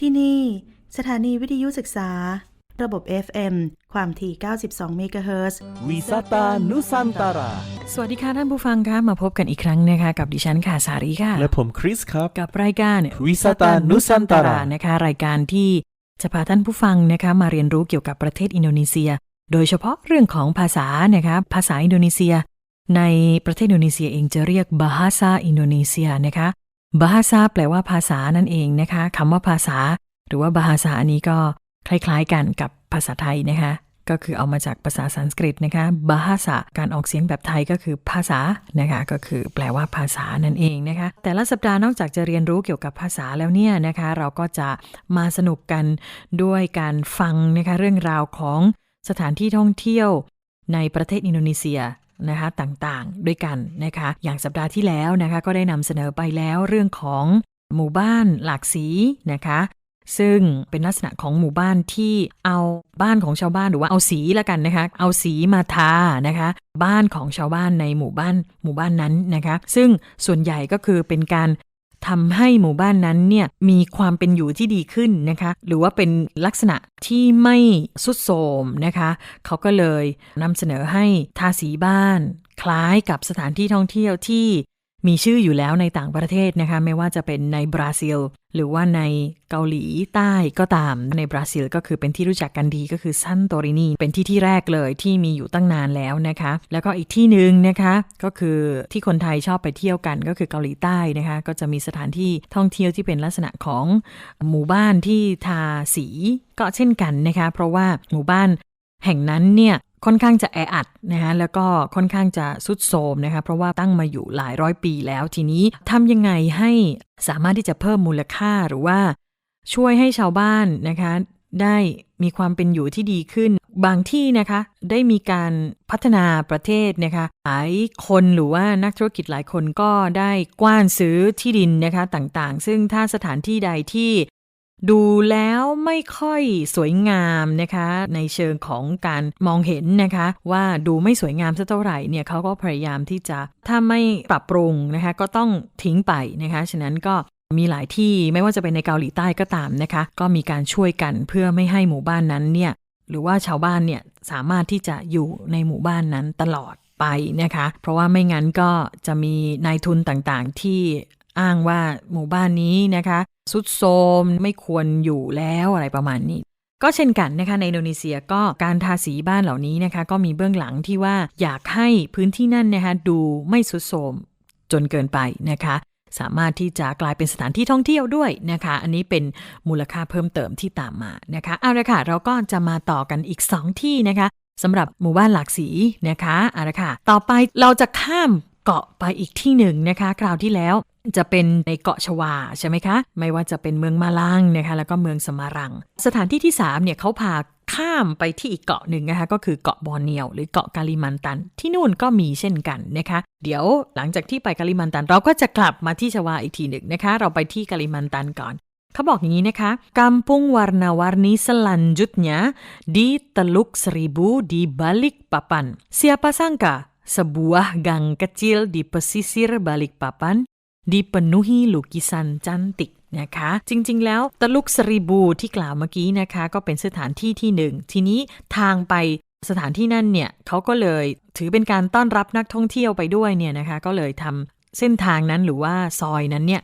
ที่นี่ สถานีวิทยุศึกษา ระบบ FM ความถี่ 92 เมกะเฮิรตซ์วิสตานุสันตาราสวัสดีค่ะท่านผู้ฟังคะมาพบกันอีกครั้งนะคะ กับดิฉันค่ะสารีค่ะ และผมคริสครับ กับรายการวิสตานุสันตารานะคะ รายการที่จะพาท่านผู้ฟังนะคะมาเรียนรู้เกี่ยวกับประเทศอินโดนีเซีย โดยเฉพาะเรื่องของภาษานะคะภาษาอินโดนีเซีย ในประเทศอินโดนีเซียเองจะเรียกบาฮาซาอินโดนีเซียนะคะ บาฮาซาแปลว่าภาษานั่นเองนะคะคำว่าภาษา หรือว่าบาฮาซาอันนี้ก็คล้ายๆกันกับภาษาไทยนะคะ ก็คือเอามาจากภาษาสันสกฤตนะคะบาฮาษาการออกเสียงแบบไทยก็คือภาษานะคะก็คือแปลว่าภาษานั่นเองนะคะ แต่ละสัปดาห์นอกจากจะเรียนรู้เกี่ยวกับภาษาแล้วเนี่ยนะคะ เราก็จะมาสนุกกันด้วยการฟังนะคะเรื่องราวของสถานที่ท่องเที่ยวในประเทศอินโดนีเซีย นะคะต่างๆ ด้วยกันนะคะ อย่างสัปดาห์ที่แล้วนะคะก็ได้นำเสนอไปแล้วเรื่องของหมู่บ้านหลากสีนะคะ ซึ่งเป็นลักษณะของหมู่บ้านที่เอาบ้านของชาวบ้านหรือว่าเอาสีละกันนะคะ เอาสีมาทานะคะ บ้านของชาวบ้านในหมู่บ้านหมู่บ้านนั้นนะคะ ซึ่งส่วนใหญ่ก็คือเป็นการ ทำให้หมู่บ้านนั้นเนี่ยมีความเป็นอยู่ที่ดีขึ้นนะคะ หรือว่าเป็นลักษณะที่ไม่สุดโทมนะคะ เขาก็เลยนำเสนอให้ทาสีบ้าน คล้ายกับสถานที่ท่องเที่ยวที่ มีชื่ออยู่แล้วในต่างประเทศนะคะ ไม่ว่าจะเป็นในบราซิล หรือว่าในเกาหลีใต้ก็ตาม ในบราซิลก็คือเป็นที่รู้จักกันดีก็คือซันโตรินี เป็นที่ที่แรกเลยที่มีอยู่ตั้งนานแล้วนะคะ แล้วก็อีกที่หนึ่งนะคะ ก็คือที่คนไทยชอบไปเที่ยวกันก็คือเกาหลีใต้นะคะ ก็จะมีสถานที่ท่องเที่ยวที่เป็นลักษณะของหมู่บ้านที่ทาสีก็เช่นกันนะคะ เพราะว่าหมู่บ้านแห่งนั้นเนี่ย ค่อนข้างจะแออัดนะฮะแล้วก็ค่อนข้างจะสุดโทมนะคะเพราะว่าตั้งมาอยู่หลายร้อยปีแล้วทีนี้ทำยังไงให้สามารถที่จะเพิ่มมูลค่าหรือว่าช่วยให้ชาวบ้านนะคะได้มีความเป็นอยู่ที่ดีขึ้น บางที่นะคะได้มีการพัฒนาประเทศนะคะหลายคนหรือว่านักธุรกิจหลายคนก็ได้กว้านซื้อที่ดินนะคะต่างๆ ซึ่งถ้าสถานที่ใดที่ ดูแล้วไม่ค่อยสวยงามนะคะ ในเชิงของการมองเห็นนะคะ ว่าดูไม่สวยงามสักเท่าไหร่เนี่ยเขาก็พยายามที่จะถ้าไม่ปรับปรุงนะคะ ก็ต้องทิ้งไปนะคะ ฉะนั้นก็มีหลายที่ไม่ว่าจะเป็นในเกาหลีใต้ก็ตามนะคะ ก็มีการช่วยกันเพื่อไม่ให้หมู่บ้านนั้นเนี่ยหรือว่าชาวบ้านเนี่ยสามารถที่จะอยู่ในหมู่บ้านนั้นตลอดไปนะคะ เพราะว่าไม่งั้นก็จะมีนายทุนต่างๆ ที่อ้างว่าหมู่บ้านนี้นะคะ สุดโทมไม่ควรอยู่แล้วอะไรประมาณนี้ ก็เช่นกันนะคะในอินโดนีเซียก็การทาสีบ้านเหล่านี้นะคะก็มีเบื้องหลังที่ว่าอยากให้พื้นที่นั่นนะคะดูไม่สุดโทมจนเกินไปนะคะสามารถที่จะกลายเป็นสถานที่ท่องเที่ยวด้วยนะคะ อันนี้เป็นมูลค่าเพิ่มเติมที่ตามมานะคะเอาละค่ะเราก็จะมาต่อกันอีก 2 ที่นะคะสำหรับหมู่บ้านหลากสีนะคะเอาละค่ะต่อไปเราจะข้ามเกาะไปอีกที่หนึ่งนะคะ คราวที่แล้ว จะเป็นในเกาะชวาใช่ไหมคะ ไม่ว่าจะเป็นเมืองมาลังนะคะแล้วก็เมืองสมารัง สถานที่ที่3เนี่ยเขาพาข้ามไปที่อีกเกาะหนึ่งนะคะก็คือเกาะบอร์เนียวหรือเกาะกาลิมันตัน ที่นู่นก็มีเช่นกันนะคะ เดี๋ยวหลังจากที่ไปกาลิมันตัน เราก็จะกลับมาที่ชวาอีกทีหนึ่งนะคะ เราไปที่กาลิมันตันก่อนเขาบอกอย่างนี้นะคะกัมปุงวารนาวาร์นิสลันจุดเนียดีตลุกสริบูดีบาลิกปาปัน siapa sangka sebuah gang kecil di pesisir Balikpapan dipenuhi lukisan cantik นะคะ จริงๆ แล้วตะลุกสริบูที่กล่าวเมื่อกี้นะคะ ก็เป็นสถานที่ที่หนึ่ง ทีนี้ทางไปสถานที่นั่นเนี่ยเขาก็เลยถือเป็นการต้อนรับนักท่องเที่ยวไปด้วยเนี่ยนะคะ ก็เลยทำเส้นทางนั้นหรือว่าซอยนั้นเนี่ย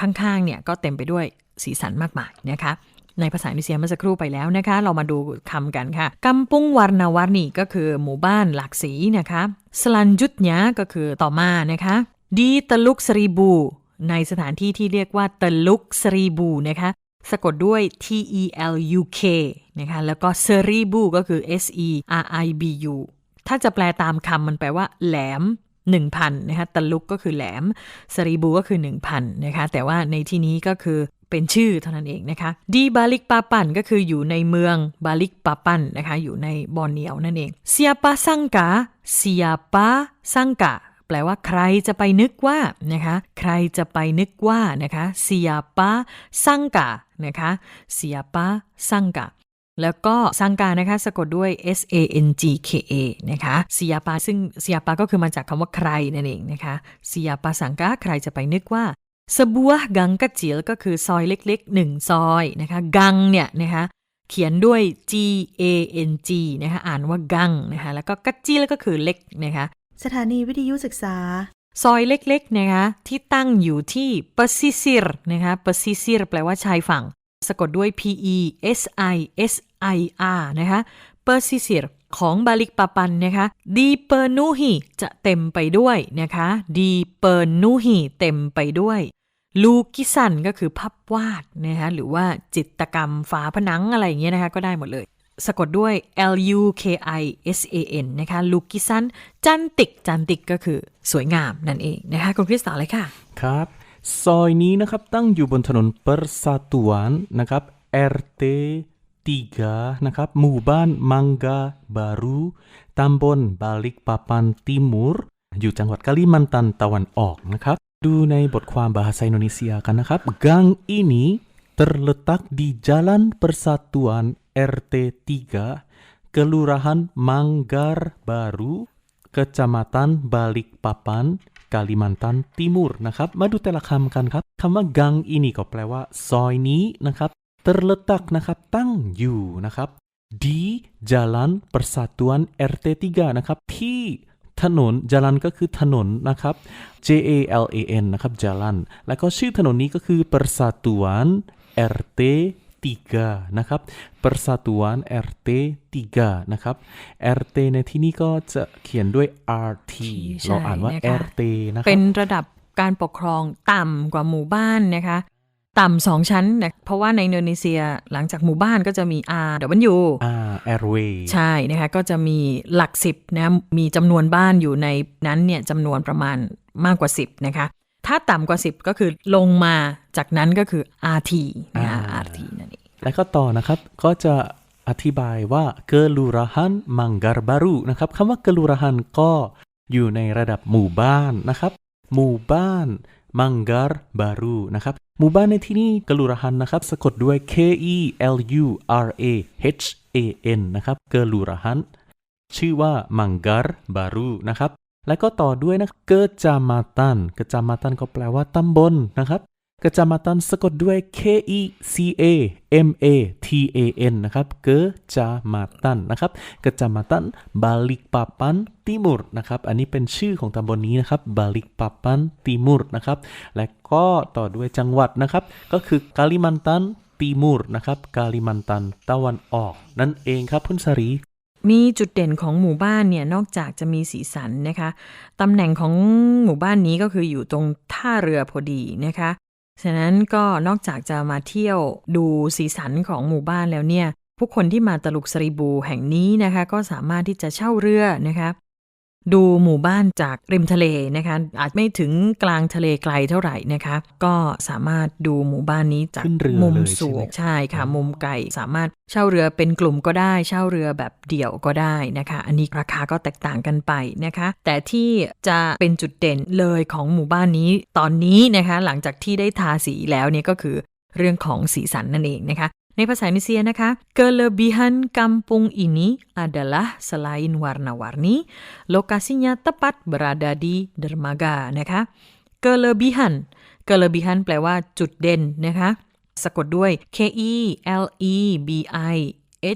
ข้างๆ เนี่ยก็เต็มไปด้วยสีสันมากมายนะคะในภาษาอินเดียเมื่อสักครู่ไปแล้วนะคะ เรามาดูคำกันค่ะกัมปุ้งวานาวานีก็คือหมู่บ้านหลักสีนะคะสลันยุทญาก็คือต่อมานะคะ ดีตะลุกสรีบู ในสถานที่ที่เรียกว่าตะลุกสรีบูนะคะสะกดด้วย T E L U K นะคะแล้วก็สรีบูก็คือ S E R I B U ถ้าจะแปลตามคำมันแปลว่า แหลม1,000นะคะตะลุกก็คือแหลมสรีบูก็คือ 1,000นะคะแต่ว่าในที่นี้ก็คือเป็นชื่อเท่านั้นเองนะคะดีบาลิกปาปันก็คืออยู่ในเมืองบาลิกปาปันนะคะอยู่ในบอนเนียวนั่นเองเซียปาซังกาเซียปาซังกา แปลว่าใครจะไปนึกว่านะคะ ใครจะไปนึกว่านะคะเสียป้าสังกานะคะเสียป้าสังกาแล้วก็สังกานะคะสะกดด้วย S A N G K A นะคะเสียาปาซึ่งเสียาปาก็คือมาจากคำว่าใครนั่นเองนะคะเสียาปาสังกาใครจะไปนึกว่าสบัวกังกะจิลก็คือซอยเล็กๆหนึ่งซอยนะคะกังเนี่ยนะคะเขียนด้วย G A N G นะคะอ่านว่ากังนะคะแล้วก็กะจิลก็คือเล็กนะคะ สถานีวิทยุศึกษา ซอยเล็กๆนะคะที่ตั้งอยู่ที่ pesisir นะคะ pesisir แปลว่าชายฝั่ง สะกดด้วย P E S I S I R นะคะ pesisir ของบาลิกปาปันนะคะ di penuhi จะเต็มไปด้วยนะคะ di penuhi เต็มไปด้วยลูกิสันก็คือภาพวาดนะคะหรือว่าจิตกรรมฝาผนังอะไรอย่างเงี้ยนะคะก็ได้หมดเลย สะกดด้วย L U K I S A N นะคะลูกิสันจันติก จันติกก็คือสวยงามนั่นเองนะคะคุณคริสต่อเลยค่ะ ครับ ซอยนี้นะครับตั้งอยู่บนถนน Persatuan นะครับ RT 3นะครับหมู่บ้านมังกาบารูตำบลบาลิกปาปันติมูรอยู่จังหวัดกาลิมันตันตะวันออกนะครับ ดูในบทความ bahasa Indonesia กันนะครับ Gang ini terletak di Jalan Persatuan RT 3 Kelurahan Manggar Baru Kecamatan Balikpapan Kalimantan Timur นะครับ มาดูแต่ละคำกันครับคำว่ากังอินี่ก็แปลว่า ซอยนี้นะครับ terletak นะครับ ตั้งอยู่นะครับ di Jalan Persatuan RT 3นะครับ ที่ถนน jalan ก็คือถนนนะครับ J A L A N นะครับ jalan แล้วก็ชื่อถนนนี้ก็คือ Persatuan RT 3นะครับ Persatuan RT 3นะครับ RT ในที่นี้ก็จะเขียนด้วย RT ใช่เราอ่านว่านะคะ RT นะคเป็รับนระดับการปกครองต่ำกว่าหมู่บ้านนะคะ ต่ำสองชั้นนะเพราะว่าในอินโดนีเซียหลังจากหมู่บ้านก็จะมี R W อ่า Airway ใช่นะคะ ก็จะมีหลักสิบนะ มีจำนวนบ้านอยู่ในนั้นเนี่ยจำนวนประมาณมากกว่า 10 นะคะ ถ้าต่ำกว่า 10 ก็คือลงมาจากนั้นก็คือ RT นะคะอ่า RT นั่นเองแล้วก็ต่อนะครับก็จะอธิบายว่า kelurahan Manggar Baru นะครับคำว่า kelurahan ก็อยู่ในระดับหมู่บ้านนะครับ หมู่บ้าน Manggar Baru นะครับ หมู่บ้านในที่นี้ kelurahan นะครับ สะกดด้วย K E L U R A H A N นะครับ kelurahan ชื่อว่า Manggar Baru นะครับ แล้วก็ต่อด้วยนะ kecamatan kecamatan ก็แปลว่าตำบลนะครับเกจามาตันสะกดด้วย K E C A M A T A N นะครับเกจามาตันนะครับเกจามาตันบาลิกปาปันติมุรนะครับอันนี้เป็นชื่อของตำบลนี้นะครับบาลิกปาปันติมุรนะครับและก็ต่อด้วยจังหวัดนะครับก็คือกาลิมันตันติมุรนะครับกาลิมันตันตะวันออก นั่นเองครับคุณสรี มีจุดเด่นของหมู่บ้านเนี่ยนอกจากจะมีสีสันนะคะตำแหน่งของหมู่บ้านนี้ก็คืออยู่ตรงท่าเรือพอดีนะคะ ฉะนั้นก็นอกจากจะมาเที่ยวดูสีสันของหมู่บ้านแล้วเนี่ย ผู้คนที่มาตลุกสรีบูแห่งนี้นะคะ ก็สามารถที่จะเช่าเรือนะคะ ดูหมู่บ้านจากริมทะเลนะคะ อาจไม่ถึงกลางทะเลไกลเท่าไหร่นะคะ ก็สามารถดูหมู่บ้านนี้จากขึ้นเรือมุมเลยสูใช่ไหมงใช่ค่ะ มุมไกลสามารถเช่าเรือเป็นกลุ่มก็ได้ เช่าเรือแบบเดี่ยวก็ได้นะคะ อันนี้ราคาก็แตกต่างกันไปนะคะ แต่ที่จะเป็นจุดเด่นเลยของหมู่บ้านนี้ตอนนี้นะคะ หลังจากที่ได้ทาสีแล้วเนี่ยก็คือเรื่องของสีสันนั่นเองนะคะ ในภาษาอินโดนีเซียนะคะ kelebihan kampung ini adalah selain warna-warni lokasinya tepat berada di dermaga นะคะ kelebihan kelebihan แปลว่าจุดเด่นนะคะ สะกดด้วย K E L E B I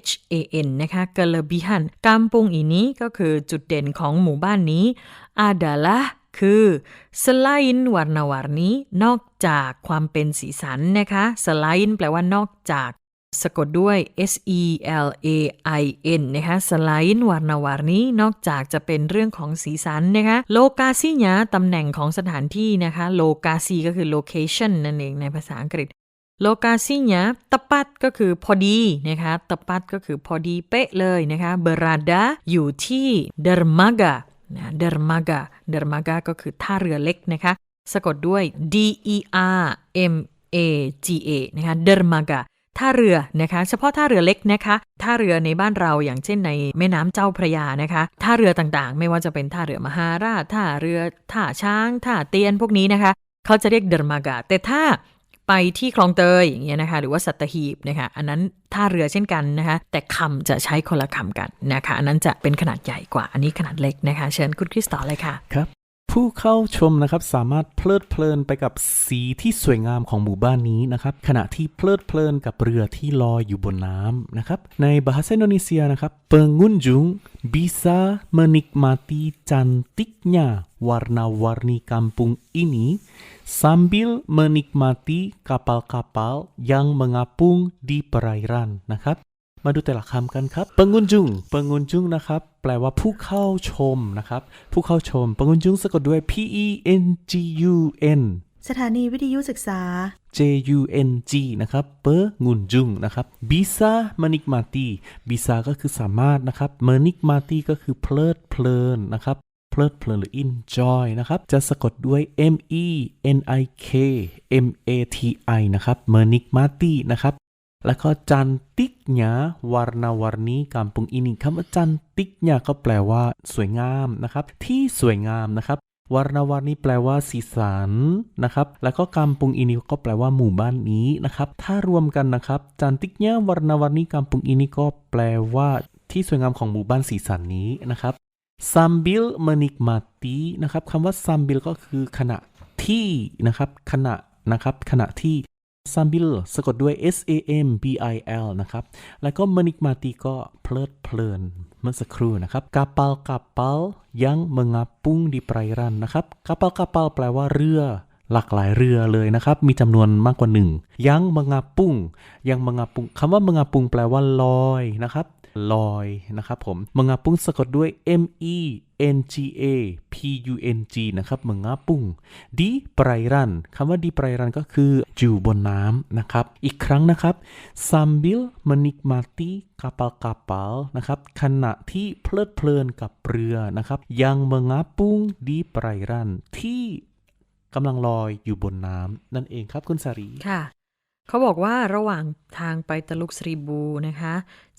H A N นะคะ kelebihan kampung ini ก็คือจุดเด่นของหมู่บ้านนี้ adalah คือ selain warna-warni นอกจากความเป็นสีสันนะคะ selain แปลว่านอกจาก สะกดด้วย S E L A I N นะคะ selain warna-warni นอกจากจะเป็นเรื่องของสีสันนะคะ lokasinya ตำแหน่งของสถานที่นะคะ lokasi ก็คือ location นั่นเองในภาษาอังกฤษ lokasinya ตปัดก็คือพอดีนะคะตปัดก็คือพอดีเป๊ะเลยนะคะ berada อยู่ที่ dermaga นะ dermaga dermaga ก็คือท่าเรือเล็กนะคะสะกดด้วย D E R M A G A นะคะ dermaga ท่าเรือนะคะ เฉพาะท่าเรือเล็กนะคะท่าเรือในบ้านเราอย่างเช่นในแม่น้ำเจ้าพระยานะคะท่าเรือต่างๆ ไม่ว่าจะเป็นท่าเรือมหาราชท่าเรือท่าช้างท่าเตียนพวกนี้นะคะ เขาจะเรียกเดอร์มากาแต่ถ้าไปที่คลองเตยอย่างเงี้ยนะคะ หรือว่าสัตหีบนะคะ อันนั้นท่าเรือเช่นกันนะคะ แต่คำจะใช้คนละคำกันนะคะ อันนั้นจะเป็นขนาดใหญ่กว่า อันนี้ขนาดเล็กนะคะ เชิญคุณคริสต่อเลยค่ะ ครับ ผู้เข้าชมนะครับสามารถเพลิดเพลินไปกับสีที่สวยงามของหมู่บ้านนี้นะครับขณะที่เพลิดเพลินกับเรือที่ลอยอยู่บนน้ำนะครับในบาฮาเซาอินโดนีเซียนะครับ pengunjung bisa menikmati cantiknya warna-warni kampung ini sambil menikmati kapal-kapal yang mengapung di perairan นะครับ มาดูแต่ละคำกันครับ pengunjung pengunjung นะครับ แปลว่าผู้เข้าชมนะครับ ผู้เข้าชม pengunjung สะกดด้วย p e n g u n สถานีวิทยุศึกษา J U N G นะครับ pengunjung นะครับ bisa menikmati bisa ก็คือสามารถนะครับ menikmati ก็คือเพลิดเพลินนะครับเพลิดเพลินหรือ enjoy นะครับ จะสะกดด้วย m e n i k m a t i นะครับ menikmati นะครับแล้วก็จันติกญา แล้วารนาวารนีกัมปุงอินิคำว่าจันติกญาก็แปลว่าสวยงามนะครับ ที่สวยงามนะครับวารนาวารนีแปลว่าสีสันนะครับ แล้วก็กัมปุงอินิก็แปลว่าหมู่บ้านนี้นะครับ ถ้ารวมกันนะครับจันติกญาวารนาวารนีกัมปุงอินิก็แปลว่าที่สวยงามของหมู่บ้านสีสันนี้นะครับ sambil menikmati นะครับคำว่า sambil ก็คือขณะที่นะครับขณะนะครับขณะที่ sambil สะกดด้วย s a m b i l นะครับ แล้วก็ menikmati ก็เพลิดเพลินเมื่อสักครู่นะครับ kapal kapal yang mengapung di perairan นะครับ kapal kapal แปลว่าเรือหลากหลายเรือเลยนะครับ มีจำนวนมากกว่าหนึ่งยังมงาปุ้งยังมงาปุ้งคำว่ามงาปุ้งแปลว่าลอยนะครับ ลอยนะครับผมมงาปุ้งสะกดด้วย m e n g a p u n g นะครับมงาปุงดีปรรันคำว่าดีปรรันก็คืออยู่บนน้ำนะครับ อีกครั้งนะครับ sambil menikmati kapal-kapal นะครับขณะที่เพลิดเพลินกับเรือนะครับ ยังมงาปุงดีปรรันที่กำลังลอยอยู่บนน้ำนั่นเองครับคุณสารีค่ะ เขาบอกว่าระหว่างทางไปตะลุกสรีบูนะคะ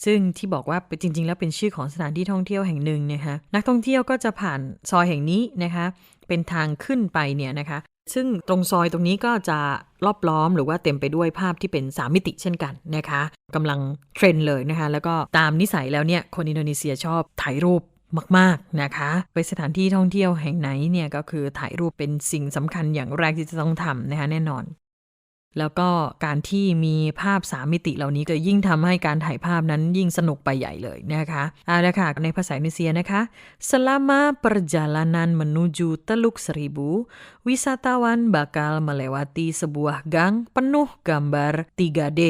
ซึ่งที่บอกว่าจริง ๆ แล้วเป็นชื่อของสถานที่ท่องเที่ยวแห่งหนึ่งนะคะนักท่องเที่ยวก็จะผ่านซอยแห่งนี้นะคะ เป็นทางขึ้นไปเนี่ยนะคะ ซึ่งตรงซอยตรงนี้ก็จะรอบล้อมหรือว่าเต็มไปด้วยภาพที่เป็นสามมิติเช่นกันนะคะกำลังเทรนเลยนะคะ แล้วก็ตามนิสัยแล้วเนี่ยคนอินโดนีเซียชอบถ่ายรูปมาก ๆ นะคะไปสถานที่ท่องเที่ยวแห่งไหนเนี่ยก็คือถ่ายรูปเป็นสิ่งสำคัญอย่างแรกที่จะต้องทำนะคะแน่นอน แล้วก็การที่มีภาพสามมิติเหล่านี้ก็ยิ่งทำให้การถ่ายภาพนั้นยิ่งสนุกไปใหญ่เลยนะคะเอาละค่ะในภาษาอินโดนีเซียนะคะ selama perjalanan menuju Teluk Seribu wisatawan bakal melewati sebuah gang penuh gambar 3D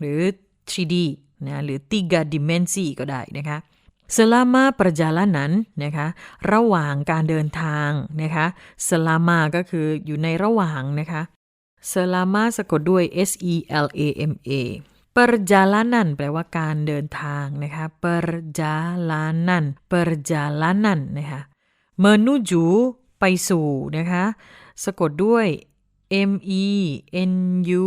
หรือ 3D นะหรือ tiga dimensi ก็ได้นะคะ selama perjalanan นะคะ ระหว่างการเดินทางนะคะ selama ก็คืออยู่ในระหว่างนะคะ selama สะกดด้วย s e l a m a perjalanan แปลว่าการเดินทางนะคะ perjalanan perjalanan นะคะ menuju ไปสู่นะคะ สะกดด้วย M E N U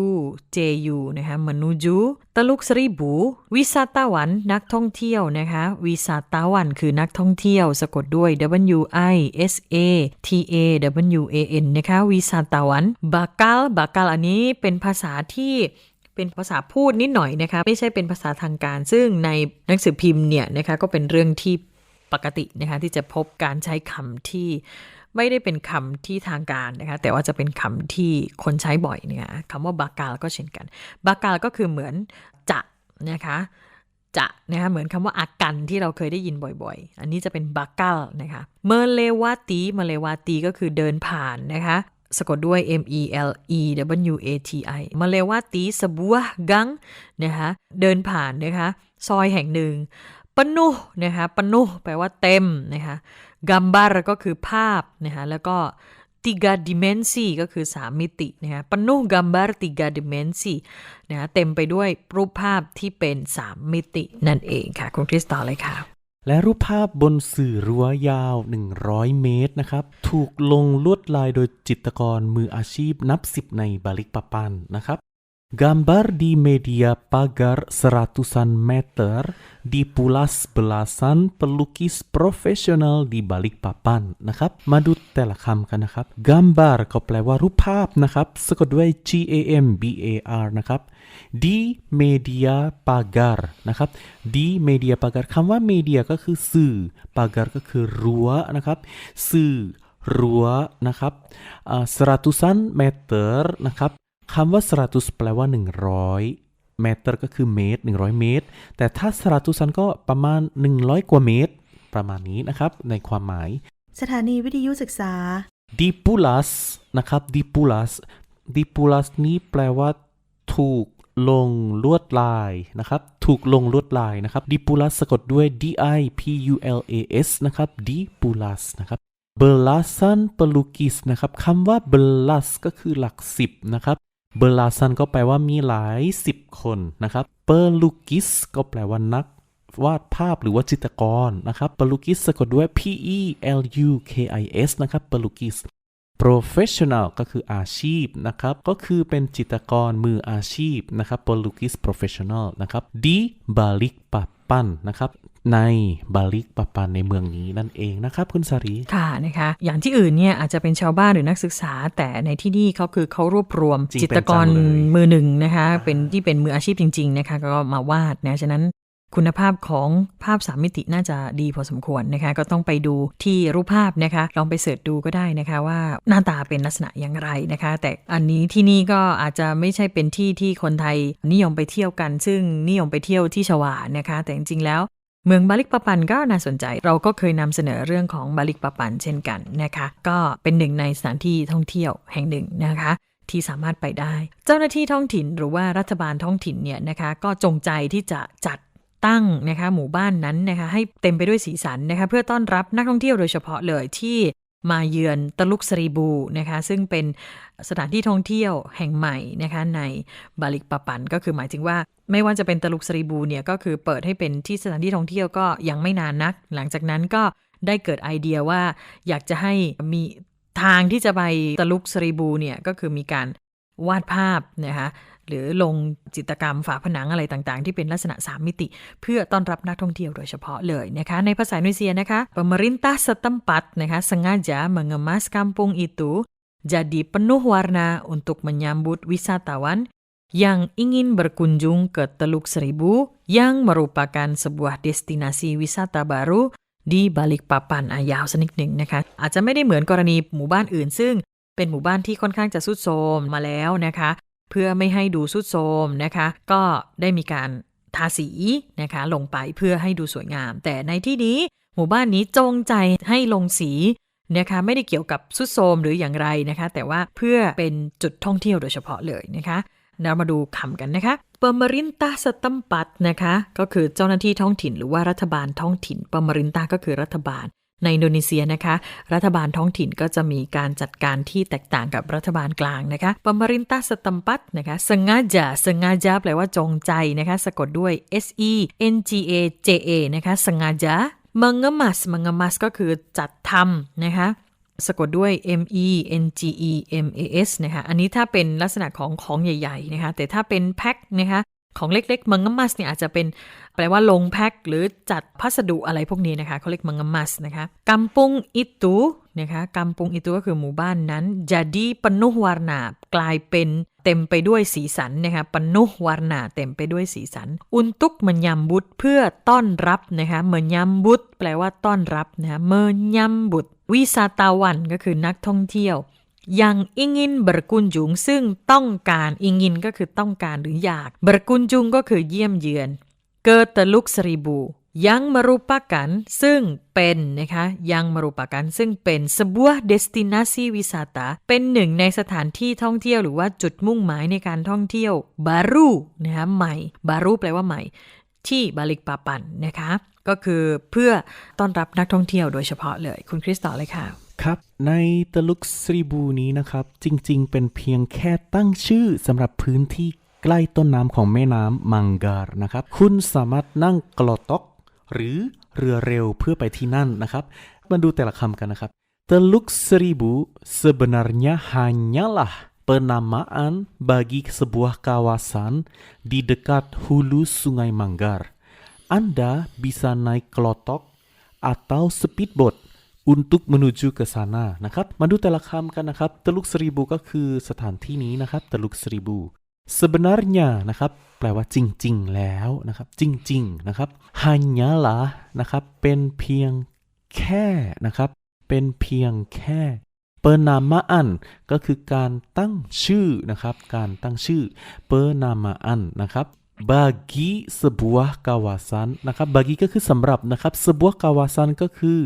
J U นะคะ menuju ตะลุกสรีบูวิสาตาวันนักท่องเที่ยวนะคะวิสาตาวันคือนักท่องเที่ยว สะกดด้วย W I S A T A W A N นะคะวิสาตาวันบากาลบากาลอันนี้เป็นภาษาที่เป็นภาษาพูดนิดหน่อยนะคะ ไม่ใช่เป็นภาษาทางการ ซึ่งในหนังสือพิมพ์เนี่ยนะคะก็เป็นเรื่องที่ ปกตินะคะที่จะพบการใช้คำที่ไม่ได้เป็นคำที่ทางการนะคะแต่ว่าจะเป็นคำที่คนใช้บ่อยเนี่ยคำว่าบากาลก็เช่นกัน บากาลก็คือเหมือนจะนะคะจะนะคะเหมือนคำว่าอากันที่เราเคยได้ยินบ่อยๆ อันนี้จะเป็นบากาลนะคะเมเลวาตีเมเลวาตีก็คือเดินผ่านนะคะสะกดด้วย M E L E W A T I มาเลวาตีสบัวกังนะคะเดินผ่านนะคะซอยแห่งหนึ่ง ปนุนะคะปนุแปลว่าเต็มนะคะกัมบาร์ก็คือภาพนะคะแล้วก็ tiga dimensi ก็คือ 3 มิตินะคะปนุกัมบาร์ tiga dimensi นะคะเต็มไปด้วยรูปภาพที่เป็น 3 มิตินั่นเองค่ะ คุณคริสต่อเลยค่ะ และรูปภาพบนสื่อรั้วยาว 100 เมตรนะครับ ถูกลงลวดลายโดยจิตรกรมืออาชีพนับสิบในบาลิกปะปันนะครับ Gambar di media pagar seratusan meter dipulas belasan pelukis profesional di balik papan นะครับ มาดูแต่ละคำกันนะครับ gambar ก็แปลว่ารูปภาพนะครับ สะกดด้วย G A M B A R นะครับ di media pagar นะครับ di media pagar คำว่า media ก็คือสื่อ pagar ก็คือรั้วนะครับ สื่อ รั้วนะครับอ่า seratusan meter นะครับ คำว่า seratus แปลว่า 100 meter ก็คือเมตร 100 เมตร แต่ถ้า seratusan ก็ประมาณ 100 กว่าเมตร ประมาณนี้นะครับ ในความหมาย สถานีวิทยุศึกษา dipulas นะครับ dipulas dipulas นี้แปลว่า ถูกลงลวดลายนะครับ ถูกลงลวดลายนะครับ dipulas สะกดด้วย d i p u l a s นะครับ dipulas นะครับ belasan pelukis นะครับคำว่า belas ก็คือหลักสิบนะครับ belasan ก็แปลว่ามีหลายสิบคนนะครับ pelukis ก็แปลว่านักวาดภาพหรือว่าจิตรกรนะครับ pelukis สะกดด้วย p e l u k i s นะครับ pelukis professional ก็คืออาชีพนะครับ ก็คือเป็นจิตรกรมืออาชีพนะครับ pelukis professional นะครับ di balik papan นะครับ ในบาลิกปาปันในเมืองนี้นั่นเองนะครับคุณสารีค่ะนะคะอย่างที่อื่นเนี่ยอาจจะเป็นชาวบ้านหรือนักศึกษา แต่ในที่นี่เขาคือเขารวบรวมจริงจิตรกรเป็นจังเลยมือหนึ่งนะคะเป็นที่เป็นมืออาชีพจริง ๆ นะคะ ก็มาวาดนะฉะนั้นคุณภาพของภาพสามมิติน่าจะดีพอสมควรนะคะ ก็ต้องไปดูที่รูปภาพนะคะ ลองไปเสิร์ชดูก็ได้นะคะว่าหน้าตาเป็นลักษณะอย่างไรนะคะ แต่อันนี้ที่นี่ก็อาจจะไม่ใช่เป็นที่ที่คนไทยนิยมไปเที่ยวกัน ซึ่งนิยมไปเที่ยวที่ชวานะคะ แต่จริงๆแล้ว เมืองบาลิกปะปันก็น่าสนใจ เราก็เคยนำเสนอเรื่องของบาลิกปะปันเช่นกันนะคะ ก็เป็นหนึ่งในสถานที่ท่องเที่ยวแห่งหนึ่งนะคะที่สามารถไปได้ เจ้าหน้าที่ท้องถิ่นหรือว่ารัฐบาลท้องถิ่นเนี่ยนะคะก็จงใจที่จะจัดตั้งนะคะหมู่บ้านนั้นนะคะให้เต็มไปด้วยสีสันนะคะเพื่อต้อนรับนักท่องเที่ยวโดยเฉพาะเลยที่ มาเยือนตะลุกสรีบูนะคะซึ่งเป็นสถานที่ท่องเที่ยวแห่งใหม่นะคะในบาลิกปะปันก็คือหมายถึงว่า ไม่ว่าจะเป็นตะลุกสรีบูเนี่ยก็คือเปิดให้เป็นที่สถานที่ท่องเที่ยวก็ยังไม่นานนัก หลังจากนั้นก็ได้เกิดไอเดียว่าอยากจะให้มีทางที่จะไปตะลุกสรีบูเนี่ยก็คือมีการวาดภาพนะคะ หรือลงจิตรกรรมฝาผนังอะไรต่างๆ ที่เป็นลักษณะ 3 มิติ เพื่อต้อนรับนักท่องเที่ยวโดยเฉพาะเลยนะคะในภาษาอินโดนีเซียนะคะ pemerintah setempat นะคะ sengaja mengemas kampung itu jadi penuh warna untuk menyambut wisatawan yang ingin berkunjung ke Teluk Seribu yang merupakan sebuah destinasi wisata baru ดีบาลิกปาปันอายาวสนิดหนึ่งนะคะ อาจจะไม่ได้เหมือนกรณีหมู่บ้านอื่น ซึ่งเป็นหมู่บ้านที่ค่อนข้างจะสุดโทรมมาแล้วนะคะ เพื่อไม่ให้ดูสุดโทมนะคะ ก็ได้มีการทาสีนะคะลงไปเพื่อให้ดูสวยงาม แต่ในที่นี้หมู่บ้านนี้จงใจให้ลงสีนะคะไม่ได้เกี่ยวกับสุดโทมหรืออย่างไรนะคะ แต่ว่าเพื่อเป็นจุดท่องเที่ยวโดยเฉพาะเลยนะคะเรามาดูคำกันนะคะ pemerintah setempat นะคะ ก็คือเจ้าหน้าที่ท้องถิ่นหรือว่ารัฐบาลท้องถิ่น pemerintah ก็คือรัฐบาล ในอินโดนีเซียนะคะ รัฐบาลท้องถิ่นก็จะมีการจัดการที่แตกต่างกับรัฐบาลกลางนะคะ pemerintah setempat นะคะ sengaja sengaja แปลว่าจงใจนะคะ สะกดด้วย s e n g a j a นะคะ sengaja mengemas mengemas ก็คือจัดทำนะคะสะกดด้วย M E N G E M A S นะคะ อันนี้ถ้าเป็นลักษณะของของใหญ่ ๆ นะคะ แต่ถ้าเป็นแพ็คนะคะ ของเล็กๆมังงมัสเนี่ยอาจจะเป็นแปลว่าลงแพ็คหรือจัดพัสดุอะไรพวกนี้นะคะเขาเรียกมังงมัสนะคะกัมปุงอิตุนะคะกัมปุงอิตุก็คือหมู่บ้านนั้นจะดีปนุวารนากลายเป็นเต็มไปด้วยสีสันนะคะปนุวารนาเต็มไปด้วยสีสัน อุนตุกมันยำบุตรเพื่อต้อนรับนะคะเมนยำบุตรแปลว่าต้อนรับนะคะเมนยำบุตรวิซาตาวันก็คือนักท่องเที่ยว ยังอิงินบรกุนจุงซึ่งต้องการอิงินก็คือต้องการหรืออยากบรกุนจุงก็คือเยี่ยมเยือน เกิดตะลุกสรีบู ยังมารุปกันซึ่งเป็นนะคะยังมารุปกันซึ่งเป็น sebuah destinasi wisata เป็นหนึ่งในสถานที่ท่องเที่ยวหรือว่าจุดมุ่งหมายในการท่องเที่ยวบารูนะคะใหม่บารูแปลว่าใหม่ที่บาลิกปาปันนะคะ ก็คือเพื่อต้อนรับนักท่องเที่ยวโดยเฉพาะเลย คุณคริสต่อเลยค่ะ ครับในตะลุกสรีบูนี้นะครับ จริงๆ เป็นเพียงแค่ตั้งชื่อสำหรับพื้นที่ใกล้ต้นน้ำของแม่น้ำมังการนะครับ คุณสามารถนั่งกลอตอก หรือเรือเร็วเพื่อไปที่นั่นนะครับ มาดูแต่ละคำกันนะครับ Teluk Seribu sebenarnya hanyalah penamaan bagi sebuah kawasan di dekat hulu Sungai Manggar. Anda bisa naik kelotok atau speedboat untuk menuju ke sana นะครับ มาดูแต่ละคำกันนะครับตะลุกสรีบูก็คือสถานที่นี้นะครับตะลุกสรีบู sebenarnya นะครับ แปลว่าจริง ๆ แล้วนะครับ จริง ๆ นะครับ hanyalah นะครับ เป็นเพียงแค่นะครับ เป็นเพียงแค่ penamaan ก็คือการตั้งชื่อนะครับ การตั้งชื่อ penamaan นะครับ bagi sebuah kawasan นะครับ bagi ก็คือสำหรับนะครับ sebuah kawasan ก็คือ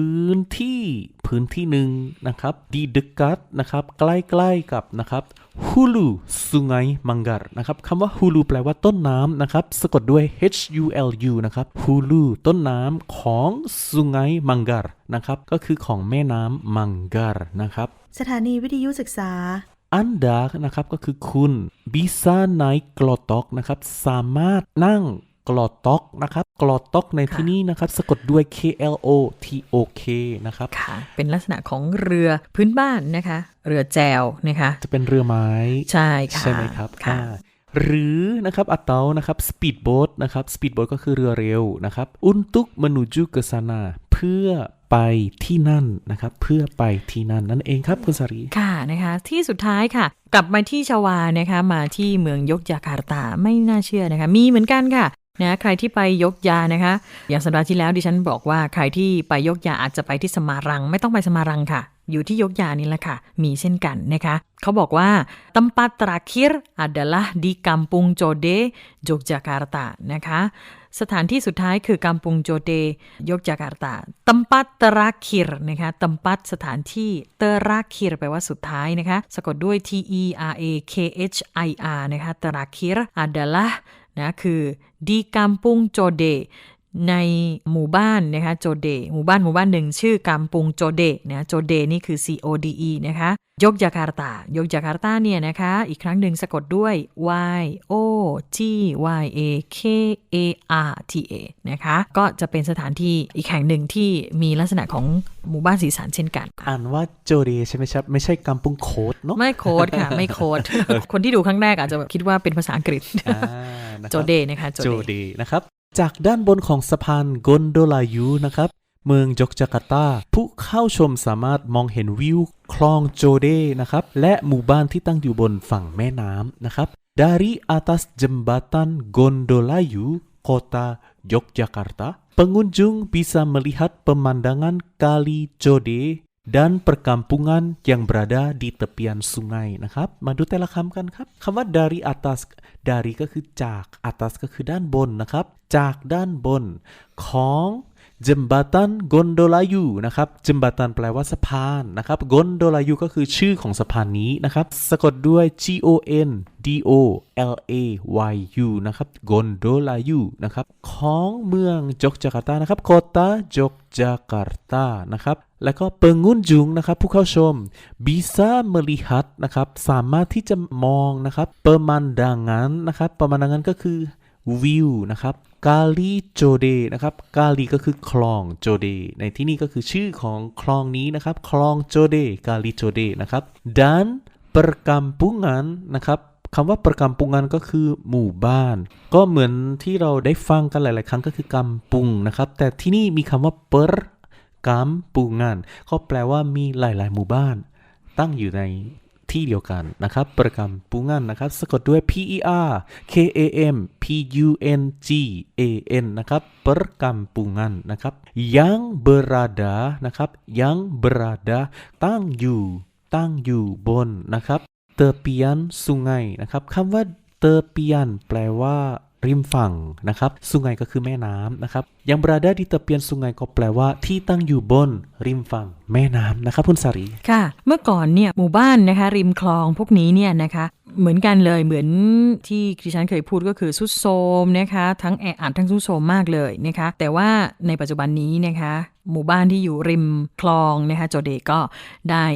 พื้นที่พื้นที่หนึ่งนะครับ di dekat นะครับใกล้ๆกับนะครับ hulu sungai manggar นะครับคำว่า hulu แปลว่าต้นน้ำนะครับสะกดด้วย h u l u นะครับ hulu ต้นน้ำของ sungai manggar นะครับก็คือของแม่น้ำมังการนะครับสถานีวิทยุศึกษา Anda นะครับก็คือคุณ bisa naik kelotok นะครับสามารถนั่ง กลอตอกนะครับกลอตอกในที่นี้นะครับสะกดด้วย K L O T O K นะครับค่ะเป็นลักษณะของเรือพื้นบ้านนะคะ เรือแจวนะคะ จะเป็นเรือไม้ ใช่ค่ะใช่ไหมครับค่ะอ่าหรือนะครับอัตเตานะครับ speedboat นะครับ speedboat ก็คือเรือเร็วนะครับ untuk menuju ke sana เพื่อไปที่นั่นนะครับ เพื่อไปที่นั่นนั่นเองครับคุณสารีค่ะนะคะ ที่สุดท้ายค่ะ กลับมาที่ชวานะคะ มาที่เมืองยกยาการตาไม่น่าเชื่อนะคะ มีเหมือนกันค่ะ นะใครที่ไปยกยานะคะ อย่างสัปดาห์ที่แล้วดิฉันบอกว่าใครที่ไปยกยาอาจจะไปที่สมารัง ไม่ต้องไปสมารังค่ะ อยู่ที่ยกยานี่แหละค่ะ มีเช่นกันนะคะ เขาบอกว่า tempat terakhir adalah di Kampung Jode Yogyakarta นะคะ สถานที่สุดท้ายคือกัมปุงโจเดยกจาการ์ตาตัมปัตตราคิรนะคะตัมปัตสถานที่เตราคิรแปลว่าสุดท้ายนะคะ สะกดด้วย T E R A K H I R นะคะตราคิร adalah นะคือดีกัมปุงโจเดในหมู่บ้านนะคะโจเดหมู่บ้านหมู่บ้านหนึ่งชื่อกัมปุงโจเดนะโจเดนี่คือ C O D E นะคะ ยกจาการ์ตายกจาการ์ตาเนี่ยนะคะ อีกครั้งหนึ่งสะกดด้วย Y O G Y A K A R T A นะคะ ก็จะเป็นสถานที่อีกแห่งหนึ่งที่มีลักษณะของหมู่บ้านสีสันเช่นกัน อ่านว่าโจเดใช่ไหมครับ ไม่ใช่กัมปุงโคดเนาะไม่โค้ดค่ะ ไม่โค้ดคนที่ดูครั้งแรกอาจจะแบบคิดว่าเป็นภาษาอังกฤษอ่านะครับโจเดนะคะโจโจเดเดนะครับ จากด้านบนของสะพานกอนโดลายูนะครับ เมืองยกจาการ์ตา ผู้เข้าชมสามารถมองเห็นวิวคลองโจเดนะครับ และหมู่บ้านที่ตั้งอยู่บนฝั่งแม่น้ำนะครับ dari atas jembatan Gondolayu kota Yogyakarta pengunjung bisa melihat pemandangan kali Jode dan perkampungan yang berada di tepian sungai นะครับ มาดูแต่ละคำกันครับ คำว่า dari atas dari ก็คือจาก atas ก็คือด้านบนนะครับ จากด้านบนของ jembatan Gondolayu นะครับ jembatan แปลว่าสะพานนะครับ Gondolayu ก็คือชื่อของสะพานนี้นะครับ สะกดด้วย G O N D O L A Y U นะครับ Gondolayu นะครับ ของเมืองจกจาการ์ตานะครับ Kota Yogyakarta นะครับ แล้วก็ pengunjung นะครับ ผู้เข้าชม bisa melihat นะครับ สามารถที่จะมองนะครับ pemandangan นะครับ pemandangan ก็คือ วิวนะครับกาลีโจเดนะครับกาลีก็คือคลองโจเดในที่นี่ก็คือชื่อของคลองนี้นะครับ คลองโจเดกาลีโจเดนะครับ dan perkampungan นะครับคำว่า perkampungan ก็คือหมู่บ้าน ก็เหมือนที่เราได้ฟังกันหลาย ๆ ครั้งก็คือกำปุงนะครับ แต่ที่นี่มีคำว่า per กัมปุงานก็แปลว่ามีหลาย ๆ หมู่บ้าน ตั้งอยู่ใน ที่เดียวกันนะครับประกำปุงันนะครับสะกดด้วย P E R K A M P U N G A N นะครับประกำปุงันนะครับ yang berada นะครับ yang berada ตั้งอยู่ ตั้งอยู่บนนะครับเตอร์เปียนสุไงนะครับคำว่าเตอร์เปียนแปลว่า ริมฝั่งนะครับสุงไงก็คือแม่น้ำนะครับยังบราดาดิเตอร์เปียนสุงไงก็แปลว่าที่ตั้งอยู่บนริมฝั่งแม่น้ำนะครับคุณสารีค่ะ เมื่อก่อนเนี่ยหมู่บ้านนะคะ ริมคลองพวกนี้เนี่ยนะคะเหมือนกันเลยเหมือนที่ดิฉันเคยพูดก็คือสุดโทมนะคะ ทั้งแออัดทั้งสุดโทมมากเลยนะคะ แต่ว่าในปัจจุบันนี้นะคะ หมู่บ้านที่อยู่ริมคลองนะคะโจเดก็ได้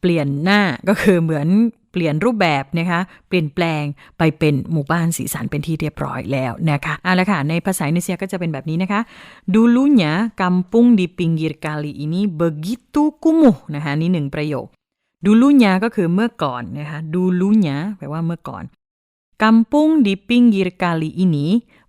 เปลี่ยนหน้าก็คือเหมือน เปลี่ยนรูปแบบนะคะเปลี่ยนแปลงไปเป็นหมู่บ้านสีสันเป็นที่เรียบร้อยแล้วนะคะเอาละค่ะในภาษาอินโดนีเซียก็จะเป็นแบบนี้นะคะ dulunya kampung di pinggir kali ini begitu kumuh นะคะนี่หนึ่งประโยค dulunya ก็คือเมื่อก่อนนะคะ dulunya แปลว่าเมื่อก่อน kampung di pinggir kali ini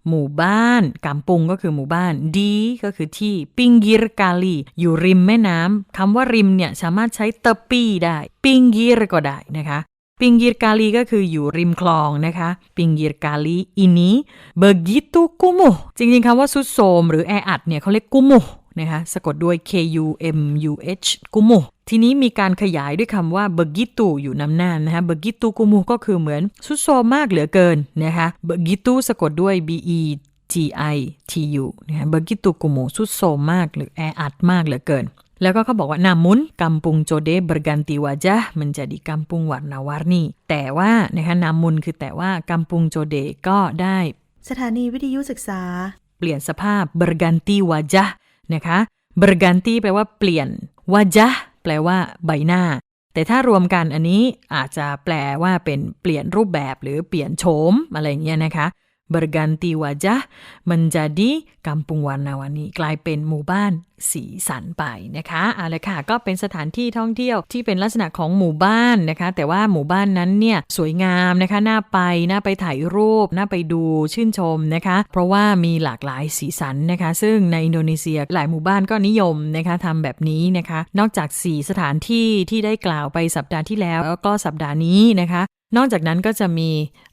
หมู่บ้านกัมปุงก็คือหมู่บ้านดีก็คือที่ปิงกิรกาลี อยู่ริมแม่น้ำคำว่าริมเนี่ยสามารถใช้เตปีได้ ปิงกิรก็ได้นะคะ ปิงกิรกาลีก็คืออยู่ริมคลองนะคะปิงกิรกาลีอินี้เบอร์กิตุกุมุจริงๆคำว่าสุดโทรมหรือแออัดเนี่ยเขาเรียกกุมุนะคะสะกดด้วย K U M U H กุมุทีนี้มีการขยายด้วยคำว่าเบกิตูอยู่นำหน้านะคะเบกิตูกุมุก็คือเหมือนสุดโซมมากเหลือเกินนะคะเบกิตูสะกดด้วย B E G I T U นะคะเบกิตูกุมุสุดโซมมากหรือแออัดมากเหลือเกิน แล้วก็เขาบอกว่า namun kampung Code berganti wajah menjadi kampung warna-warni แต่ว่านะคะ namun คือแต่ว่า kampung Code ก็ได้ สถานีวิทยุศึกษา เปลี่ยนสภาพ berganti wajah นะคะ berganti แปลว่าเปลี่ยน wajah แปลว่าใบหน้า แต่ถ้ารวมกันอันนี้อาจจะแปลว่าเป็นเปลี่ยนรูปแบบหรือเปลี่ยนโฉมอะไรเงี้ยนะคะ berganti wajah menjadi kampung warna-warni กลายเป็นหมู่บ้านสีสันไปนะคะเอาละค่ะก็เป็นสถานที่ท่องเที่ยวที่เป็นลักษณะของหมู่บ้านนะคะ แต่ว่าหมู่บ้านนั้นเนี่ยสวยงามนะคะน่าไปน่าไปถ่ายรูปน่าไปดูชื่นชมนะคะ เพราะว่ามีหลากหลายสีสันนะคะ ซึ่งในอินโดนีเซียหลายหมู่บ้านก็นิยมนะคะทำแบบนี้นะคะ นอกจาก 4 สถานที่ที่ได้กล่าวไปสัปดาห์ที่แล้วแล้วก็สัปดาห์นี้นะคะ นอกจากนั้นก็จะมี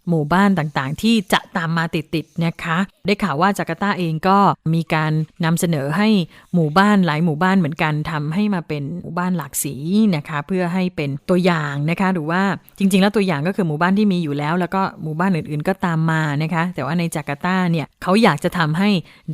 หมู่บ้านต่างๆ ที่จะตามมาติดๆนะคะ ได้ข่าวว่าจาการ์ตาเองก็มีการนำเสนอให้หมู่บ้านหลายหมู่บ้านเหมือนกันทำให้มาเป็นหมู่บ้านหลากสีนะคะ เพื่อให้เป็นตัวอย่างนะคะ หรือว่าจริง ๆ แล้วตัวอย่างก็คือหมู่บ้านที่มีอยู่แล้ว แล้วก็หมู่บ้านอื่นๆ ก็ตามมานะคะ แต่ว่าในจาการ์ตาเนี่ยเขาอยากจะทำให้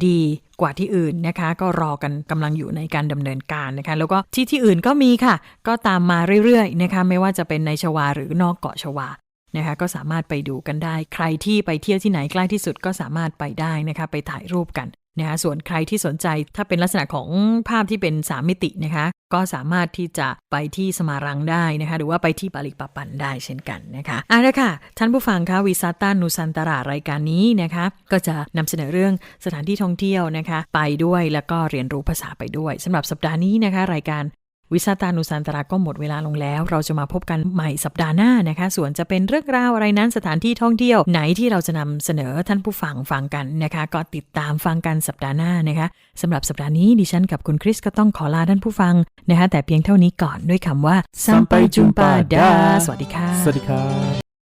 ดี กว่าที่อื่นนะคะ ก็รอกันกำลังอยู่ในการดำเนินการนะคะ แล้วก็ที่ที่อื่นก็มีค่ะ ก็ตามมาเรื่อยๆนะคะไม่ว่าจะเป็นในชวาหรือนอกเกาะชวานะคะก็สามารถไปดูกันได้ ใครที่ไปเที่ยวที่ไหนใกล้ที่สุดก็สามารถไปได้นะคะ ไปถ่ายรูปกัน นะคะส่วนใครที่สนใจถ้าเป็นลักษณะของภาพที่เป็น 3 มิตินะคะก็สามารถที่จะไปที่สมารังได้นะคะหรือว่าไปที่ปาลิกปะปันได้เช่นกันนะคะอะละค่ะท่านผู้ฟังคะวิซาต้านูซันตารารายการนี้นะคะก็จะนำเสนอเรื่องสถานที่ท่องเที่ยวนะคะไปด้วยแล้วก็เรียนรู้ภาษาไปด้วยสำหรับสัปดาห์นี้นะคะ รายการ วิสาตานุสันตราก็หมดเวลาลงแล้ว เราจะมาพบกันใหม่สัปดาห์หน้านะคะ ส่วนจะเป็นเรื่องราวอะไรนั้นสถานที่ท่องเที่ยว ไหนที่เราจะนำเสนอท่านผู้ฟังฟังกันนะคะ ก็ติดตามฟังกันสัปดาห์หน้านะคะสำหรับสัปดาห์นี้ดิฉันกับคุณคริสก็ต้องขอลาท่านผู้ฟังนะคะ แต่เพียงเท่านี้ก่อนด้วยคำว่าซัมไปจุมปาดาสวัสดีค่ะสวัสดีครับ